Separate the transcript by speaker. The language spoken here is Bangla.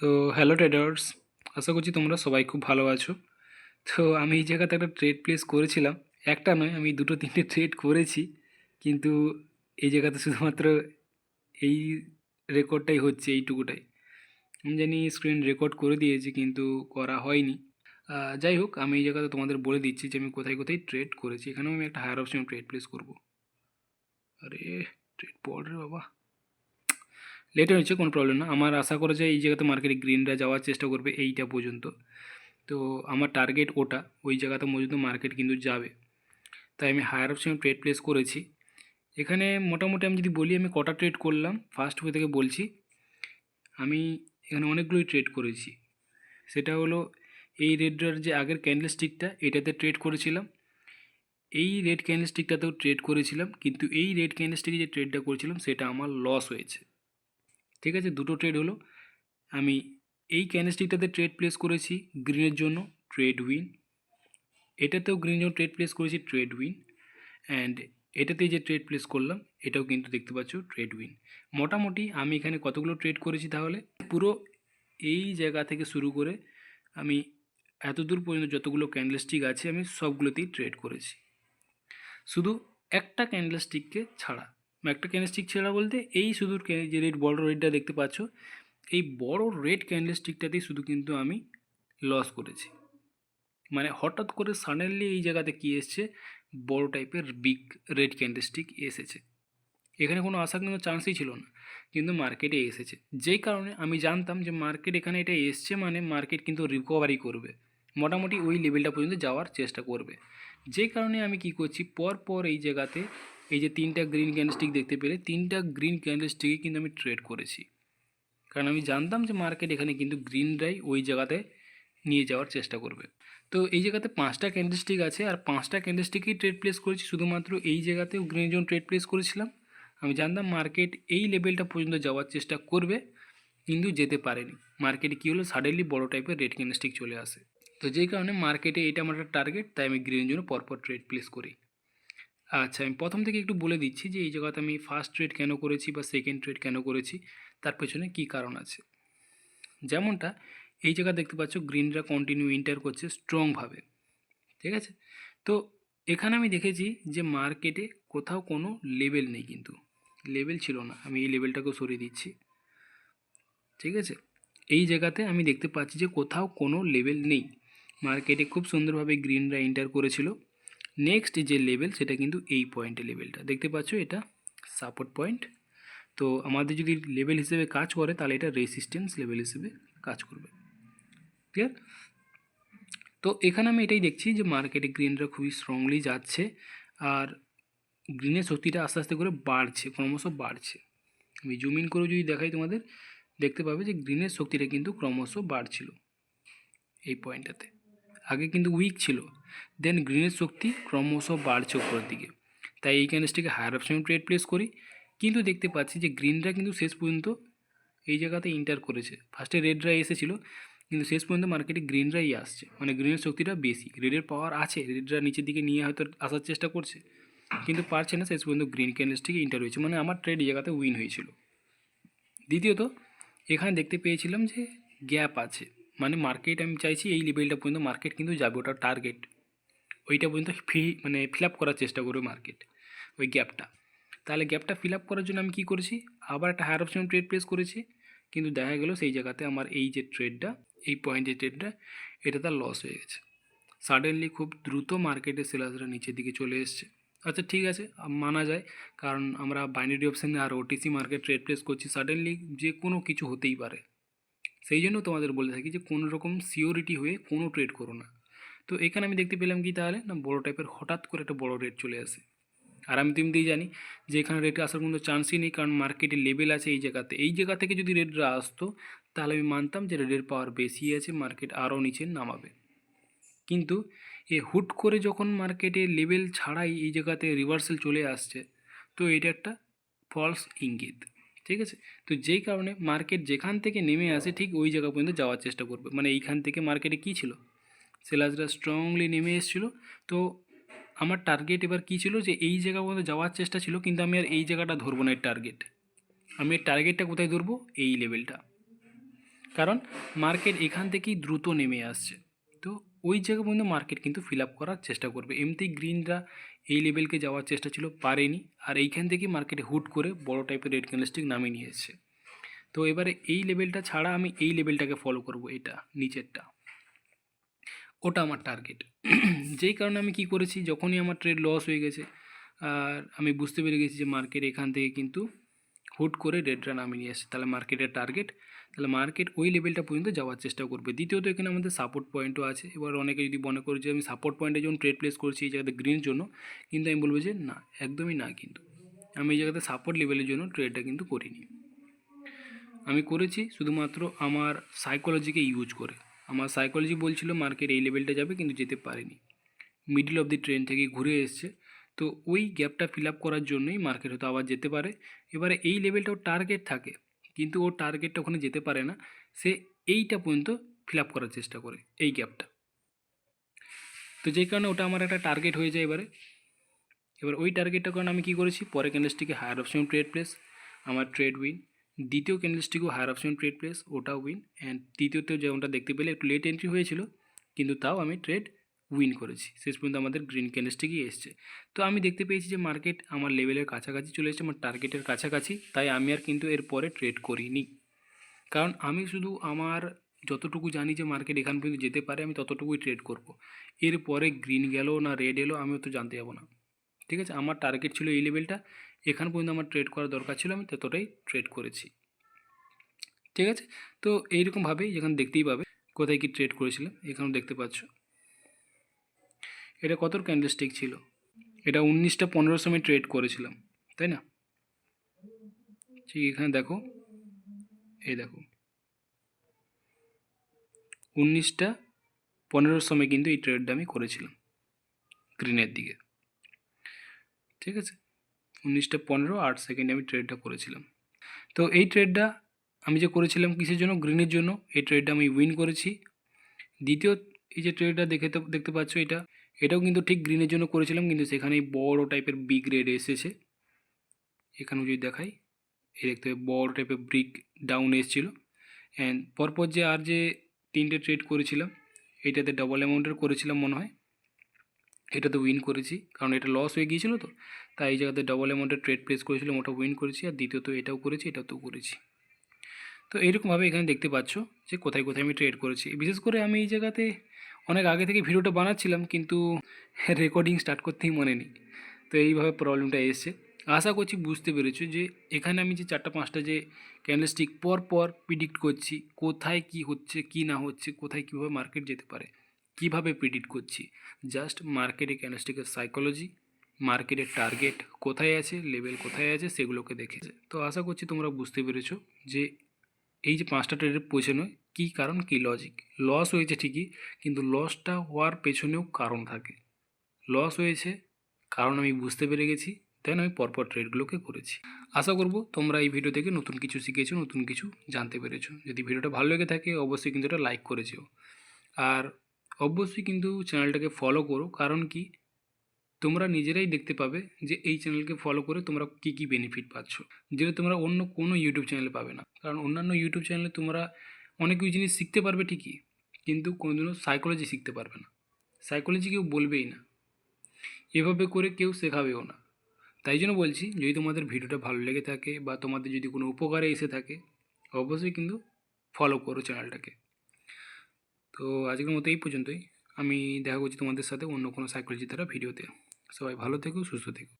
Speaker 1: তো হ্যালো ট্রেডার্স আশা করছি তোমরা সবাই খুব ভালো আছো। তো আমি এই জায়গাতে একটা ট্রেড প্লেস করেছিলাম। একটা নয়, আমি দুটো তিনটে ট্রেড করেছি। কিন্তু এই জায়গাতে শুধুমাত্র এই রেকর্ডটাই হচ্ছে, এইটুকুটাই। আমি জানি স্ক্রিন রেকর্ড করে দিয়েছি, কিন্তু করা হয়নি। যাই হোক, আমি এই জায়গাতে তোমাদের বলে দিচ্ছি যে আমি কোথায় কোথায় ট্রেড করেছি। এখানেও আমি একটা হায়ার অপশন ট্রেড প্লেস করব। আরে ট্রেড পড় রে বাবা। লেট হয়েছে, কোনো প্রবলেম না। আমার আশা করা যায় এই জায়গাতে মার্কেটে গ্রিনরা যাওয়ার চেষ্টা করবে এইটা পর্যন্ত। তো আমার টার্গেট ওটা, ওই জায়গাতে পর্যন্ত মার্কেট কিন্তু যাবে। তাই আমি হায়ার অপশনে ট্রেড প্লেস করেছি। এখানে মোটামুটি আমি যদি বলি, আমি কটা ট্রেড করলাম। ফার্স্ট ওয়ে থেকে বলছি, আমি এখানে অনেকগুলোই ট্রেড করেছি। সেটা হলো, এই রেডটার যে আগের ক্যান্ডেল স্টিকটা এটাতে ট্রেড করেছিলাম। এই রেড ক্যান্ডেল স্টিকটাতেও ট্রেড করেছিলাম। কিন্তু এই রেড ক্যান্ডেল স্টিকে যে ট্রেডটা করেছিলাম, সেটা আমার লস হয়েছে। ঠিক আছে? দুটো ট্রেড হলো। আমি এই ক্যান্ডেলস্টিকটাতে ট্রেড প্লেস করেছি গ্রিনের জন্য ট্রেড উইন এটাতেও গ্রিনের জন্য ট্রেড প্লেস করেছি ট্রেড উইন অ্যান্ড এটাতে যে ট্রেড প্লেস করলাম, এটাও কিন্তু দেখতে পাচ্ছ ট্রেড উইন মোটামুটি আমি এখানে কতগুলো ট্রেড করেছি তাহলে? পুরো এই জায়গা থেকে শুরু করে আমি এত দূর পর্যন্ত যতগুলো ক্যান্ডেলস্টিক আছে, আমি সবগুলোতেই ট্রেড করেছি। শুধু একটা ক্যান্ডেলস্টিককে ছাড়া। একটা ক্যান্ডেলস্টিক ছাড়া বলতে এই শুধু যে রেড বড় রেডটা দেখতে পাচ্ছ, এই বড় রেড ক্যান্ডেলস্টিকটাতেই শুধু কিন্তু আমি লস করেছি। মানে হঠাৎ করে সাডেনলি এই জায়গাতে কী এসছে, বড় টাইপের বিগ রেড ক্যান্ডেলস্টিক এসেছে। এখানে কোনো আশা কোনো চান্সই ছিল না, কিন্তু মার্কেটে এসেছে। যেই কারণে আমি জানতাম যে মার্কেট এখানে এটা এসছে মানে মার্কেট কিন্তু রিকভারি করবে, মোটামুটি ওই লেভেলটা পর্যন্ত যাওয়ার চেষ্টা করবে। যেই কারণে আমি কি করছি পর পর এই জায়গাতে এই যে তিনটা গ্রিন ক্যান্ডেলস্টিক দেখতে পেলে, তিনটা গ্রিন ক্যান্ডেলস্টিকে কিন্তু আমি ট্রেড করেছি। কারণ আমি জানতাম যে মার্কেট এখানে কিন্তু গ্রিনরাই ওই জায়গাতে নিয়ে যাওয়ার চেষ্টা করবে। তো এই জায়গাতে পাঁচটা ক্যান্ডেলস্টিক আছে, আর পাঁচটা ক্যান্ডেলস্টিকই ট্রেড প্লেস করেছি। শুধুমাত্র এই জায়গাতেও গ্রিনের জন্য ট্রেড প্লেস করেছিলাম। আমি জানতাম মার্কেট এই লেভেলটা পর্যন্ত যাওয়ার চেষ্টা করবে, কিন্তু যেতে পারেনি। মার্কেটে কী হলো? সাডেনলি বড় টাইপের রেড ক্যান্ডেলস্টিক চলে আসে। তো যেই কারণে মার্কেটে এটা আমার টার্গেট তাই আমি গ্রিন জোনে পরপর ট্রেড প্লেস করি। আচ্ছা আমি প্রথম থেকে একটু বলে দিচ্ছি যে, এই জায়গাতে আমি ফার্স্ট ট্রেড কেন করেছি বা সেকেন্ড ট্রেড কেন করেছি, তার পেছনে কী কারণ আছে? যেমনটা, এই জায়গা দেখতে পাচ্ছ, গ্রিনরা কন্টিনিউ ইন্টার করছে স্ট্রংভাবে ঠিক আছে? তো, এখানে আমি দেখেছি যে মার্কেটে কোথাও কোনো লেভেল নেই কিন্তু লেভেল ছিল না, আমি এই লেভেলটাকেও সরিয়ে দিচ্ছি, ঠিক আছে? এই জায়গাতে আমি দেখতে পাচ্ছি যে, কোথাও কোনো লেভেল নেই মার্কেটে খুব সুন্দরভাবে গ্রিনরা এন্টার করেছিল নেক্সট যে লেভেল সেটা কিন্তু এই পয়েন্টে লেভেলটা দেখতে পাচ্ছ এটা সাপোর্ট পয়েন্ট তো আমাদের যদি লেভেল হিসেবে কাজ করে, তাহলে এটা রেসিস্ট্যান্স লেভেল হিসেবে কাজ করবে। ক্লিয়ার তো এখানে আমি এটাই দেখছি যে মার্কেটে গ্রিনরা খুবই স্ট্রংলি যাচ্ছে, আর গ্রিনের শক্তিটা আস্তে আস্তে করে বাড়ছে, ক্রমশ বাড়ছে। আমি জুম ইন করে যদি দেখাই তোমাদের, দেখতে পাবে যে গ্রিনের শক্তিটা কিন্তু ক্রমশ বাড়ছিল এই পয়েন্টটাতে আগে কিন্তু উইক ছিল। দেন গ্রিনের শক্তি ক্রমশ বাড়ছে উপরের দিকে। তাই এই ক্যান্ডেলসটিকে হায়ার অপশন ট্রেড প্লেস করি। কিন্তু দেখতে পাচ্ছি যে গ্রিনরা কিন্তু শেষ পর্যন্ত এই জায়গাতে ইন্টার করেছে। ফার্স্টে রেডরা এসেছিল, কিন্তু শেষ পর্যন্ত মার্কেটে গ্রিনরাই আসছে। মানে গ্রিনের শক্তিটা বেশি। রেডের পাওয়ার আছে। রেডরা নিচের দিকে নিয়ে হয়তো আসার চেষ্টা করছে। কিন্তু পারছে না, শেষ পর্যন্ত গ্রিন ক্যান্ডেলসটিকে ইন্টার হয়েছে। মানে আমার ট্রেড এই জায়গাতে উইন হয়েছিল। দ্বিতীয়ত, এখানে দেখতে পেয়েছিলাম যে গ্যাপ আছে। মানে মার্কেট আমি চাইছি এই লেভেলটা পর্যন্ত মার্কেট কিন্তু যাবে ওটা টার্গেট ওইটা পর্যন্ত ফি মানে ফিল আপ করার চেষ্টা করবে মার্কেট ওই গ্যাপটা তাহলে গ্যাপটা ফিল আপ করার জন্য আমি কী করেছি? আবার একটা হায়ার অপশন ট্রেড প্লেস করেছি। কিন্তু দেখা গেল সেই জায়গাতে আমার এই যে ট্রেডটা এই পয়েন্টের ট্রেডটা এটা তার লস হয়ে গেছে। সাডেনলি খুব দ্রুত মার্কেটে সেলার্সরা নিচের দিকে চলে এসছে। আচ্ছা ঠিক আছে মানা যায়। কারণ আমরা বাইনারি অপশানে আর ওটিসি মার্কেট ট্রেড প্লেস করছি। সাডেনলি যে কোনো কিছু হতেই পারে। সেই জন্য তোমাদের বলে থাকি যে কোনো রকম সিওরিটি হয়ে কোনো ট্রেড করো না। তো এখানে আমি দেখতে পেলাম কি তাহলে? না, বড় টাইপের হঠাৎ করে একটা বড় রেট চলে আসে। আর আমি তো এমনিতেই জানি যে এখানে রেট আসার কোনো চান্সই নেই, কারণ মার্কেটে লেভেল আছে এই জায়গাতে। এই জায়গা থেকে যদি রেটরা আসতো, তাহলে আমি মানতাম যে রেটের পাওয়ার বেশি আছে মার্কেট আরও নিচে নামাবে। কিন্তু এ হুট করে যখন মার্কেটে লেভেল ছাড়াই এই জায়গাতে রিভার্সাল চলে আসছে, তো এটা একটা ফলস ইঙ্গিত। ঠিক আছে? তো যেই কারণে মার্কেট যেখান থেকে নেমে আসে ঠিক ওই জায়গা পর্যন্ত যাওয়ার চেষ্টা করবে। মানে এইখান থেকে মার্কেটে কী ছিল? সেলার্সরা স্ট্রংলি নেমে এসেছিল। তো আমার টার্গেট এবার কী ছিল যে এই জায়গা পর্যন্ত যাওয়ার চেষ্টা ছিল, কিন্তু আমি আর এই জায়গাটা ধরবো না এর টার্গেট আমি এর টার্গেটটা কোথায় ধরবো? এই লেভেলটা কারণ মার্কেট এখান থেকেই দ্রুত নেমে আসছে। তো ওই জায়গা পর্যন্ত মার্কেট কিন্তু ফিল আপ করার চেষ্টা করবে। এমনি গ্রিনরা এই লেভেলকে যাওয়ার চেষ্টা ছিল, পারেনি। আর এইখান থেকে মার্কেটে হুট করে বড় টাইপের রেড ক্যান্ডেলস্টিক নামিয়ে নিয়ে এসেছে তো এবারে এই লেভেলটা ছাড়া আমি এই লেভেলটাকে ফলো করব, এটা, নিচেরটা। ওটা আমার টার্গেট যেই কারণে আমি কি করেছি, যখনই আমার ট্রেড লস হয়ে গেছে, আর আমি বুঝতে পেরে গেছি যে মার্কেট এখান থেকে কিন্তু হুট করে রেডটা নামিয়ে নিয়ে আসছে তাহলে মার্কেটের টার্গেট তাহলে মার্কেট ওই লেভেলটা পর্যন্ত যাওয়ার চেষ্টা করবে। দ্বিতীয়ত এখানে আমাদের সাপোর্ট পয়েন্টও আছে। এবার অনেকে যদি মনে করে যে আমি সাপোর্ট পয়েন্টে যখন ট্রেড প্লেস করছি এই জায়গাতে গ্রিনের জন্য, কিন্তু আমি বলব যে না, একদমই না কিন্তু। আমি এই জায়গাতে সাপোর্ট লেভেলের জন্য ট্রেডটা কিন্তু করিনি। আমি করেছি শুধুমাত্র আমার সাইকোলজিকে ইউজ করে। আমার সাইকোলজি বলছিল মার্কেট এই লেভেলটা যাবে, কিন্তু যেতে পারেনি। মিডল অফ দি ট্রেন থেকে ঘুরে এসছে। তো ওই গ্যাপটা ফিল আপ করার জন্যই মার্কেট হয়তো আবার যেতে পারে। এবারে এই লেভেলটা ওর টার্গেট থাকে, কিন্তু ও টার্গেটটা ওখানে যেতে পারে না। সে এইটা পর্যন্ত ফিল আপ করার চেষ্টা করে, এই গ্যাপটা তো যেই কারণে ওটা আমার একটা টার্গেট হয়ে যায় এবারে। এবার ওই টার্গেটটার কারণে আমি কী করেছি? পরে ক্যান্ডেলস্টিকে হায়ার অপশন ট্রেড প্লেস আমার ট্রেড উইন দ্বিতীয় ক্যান্ডেলস্টিকও হায়ার অপশন ট্রেড প্লেস ওটা উইন অ্যান্ড তৃতীয়ত যেমনটা দেখতে পেলে, একটু লেট এন্ট্রি হয়েছিল, কিন্তু তাও আমি ট্রেড উইন করেছি। শেষ পর্যন্ত আমাদের গ্রিন ক্যান্ডেলস্টিকই এসছে। তো আমি দেখতে পেয়েছি যে মার্কেট আমার লেভেলের কাছাকাছি চলে এসেছে, আমার টার্গেটের কাছাকাছি। তাই আমি আর কিন্তু এর পরে ট্রেড করিনি। কারণ আমি শুধু আমার যতটুকু জানি যে মার্কেট এখান পর্যন্ত যেতে পারে, আমি ততটুকুই ট্রেড করব। এর পরে গ্রিন গেল না রেড এলো, আমি তো জানতে যাব না। ঠিক আছে? আমার টার্গেট ছিল এই লেভেলটা এখান পর্যন্ত আমার ট্রেড করার দরকার ছিল, আমি ততটাই ট্রেড করেছি। ঠিক আছে? তো এইরকমভাবেই যেখানে দেখতেই পাবে, কোথায় কি ট্রেড করেছিলাম, এখানেও দেখতে পাচ্ছ। এটা কত ক্যান্ডেলস্টিক ছিল? এটা উনিশটা পনেরো সময় ট্রেড করেছিলাম, তাই না? ঠিক এখানে দেখো, এই দেখো। উনিশটা পনেরোর সময় কিন্তু এই ট্রেডটা আমি করেছিলাম গ্রিনের দিকে। ঠিক আছে? উনিশটা পনেরো, আট সেকেন্ডে আমি ট্রেডটা করেছিলাম। তো এই ট্রেডটা আমি যে করেছিলাম কিসের জন্য? গ্রিনের জন্য। এই ট্রেডটা আমি উইন করেছি। দ্বিতীয় এই যে ট্রেডটা দেখে তো, দেখতে পাচ্ছ এটা এটাও কিন্তু ঠিক গ্রিনের জন্য করেছিলাম, কিন্তু সেখানেই বড় টাইপের বিগ রেড এসেছে। এখানেও যদি দেখাই, এই দেখতে বড় টাইপের ব্রিক ডাউন এসেছিল। অ্যান্ড পরপর যে আর যে তিনটে ট্রেড করেছিলাম, এটাতে ডবল অ্যামাউন্টের করেছিলাম মনে হয়। এটাতে উইন করেছি, কারণ এটা লস হয়ে গিয়েছিল তো, তাই এই জায়গাতে ডবল অ্যামাউন্টের ট্রেড প্লেস করেছিলাম, ওটা উইন করেছি, আর দ্বিতীয়ত এটাও করেছি, এটাতেও করেছি। তো এইরকমভাবে এখানে দেখতে পাচ্ছ যে কোথায় কোথায় আমি ট্রেড করেছি। বিশেষ করে আমি এই জায়গাতে অনেক আগে থেকে ভিডিওটা বানাচ্ছিলাম, কিন্তু রেকর্ডিং স্টার্ট করতেই মনে নেই। তো এইভাবে প্রবলেমটা এসছে। আশা করছি বুঝতে পেরেছ যে এখানে আমি যে চারটা পাঁচটা যে ক্যান্ডেলস্টিক পর পর প্রিডিক্ট করছি, কোথায় কি হচ্ছে, কি না হচ্ছে, কোথায় কীভাবে মার্কেট যেতে পারে, কীভাবে প্রিডিক্ট করছি? জাস্ট মার্কেটে ক্যান্ডেলস্টিকের সাইকোলজি মার্কেটের টার্গেট কোথায় আছে লেভেল কোথায় আছে, সেগুলোকে দেখেছে তো আশা করছি তোমরা বুঝতে পেরেছ যে এই যে পাঁচটা ট্রেডের পেছনে কী কারণ, কী লজিক লস হয়েছে ঠিকই, কিন্তু লসটা হওয়ার পেছনেও কারণ থাকে। লস হয়েছে কারণ আমি বুঝতে পেরে গেছি তাই আমি পরপর ট্রেডগুলোকে করেছি। আশা করব তোমরা এই ভিডিও থেকে নতুন কিছু শিখেছো, নতুন কিছু জানতে পেরেছ। যদি ভিডিওটা ভালো লেগে থাকে, অবশ্যই কিন্তু এটা লাইক করেছ আর অবশ্যই কিন্তু চ্যানেলটাকে ফলো করো, কারণ কি? তোমরা নিজেরাই দেখতে পাবে যে এই চ্যানেলকে ফলো করে তোমরা কী কী বেনিফিট পাচ্ছ। যেটা তোমরা অন্য কোনো ইউটিউব চ্যানেলে পাবে না। কারণ অন্যান্য ইউটিউব চ্যানেলে তোমরা অনেক কিছু জিনিস শিখতে পারবে ঠিকই, কিন্তু কোনোদিনও সাইকোলজি শিখতে পারবে না। সাইকোলজি কেউ বলবেই না। এভাবে করে কেউ শেখাবেও না। তাই জন্য বলছি, যদি তোমাদের ভিডিওটা ভালো লেগে থাকে বা তোমাদের যদি কোনো উপকারে এসে থাকে, অবশ্যই কিন্তু ফলো করো চ্যানেলটাকে তো আজকের মতো এই পর্যন্তই। আমি দেখা করছি তোমাদের সাথে অন্য কোনো সাইকোলজি দ্বারা ভিডিওতে সবাই ভালো থেকো, সুস্থ থেকো।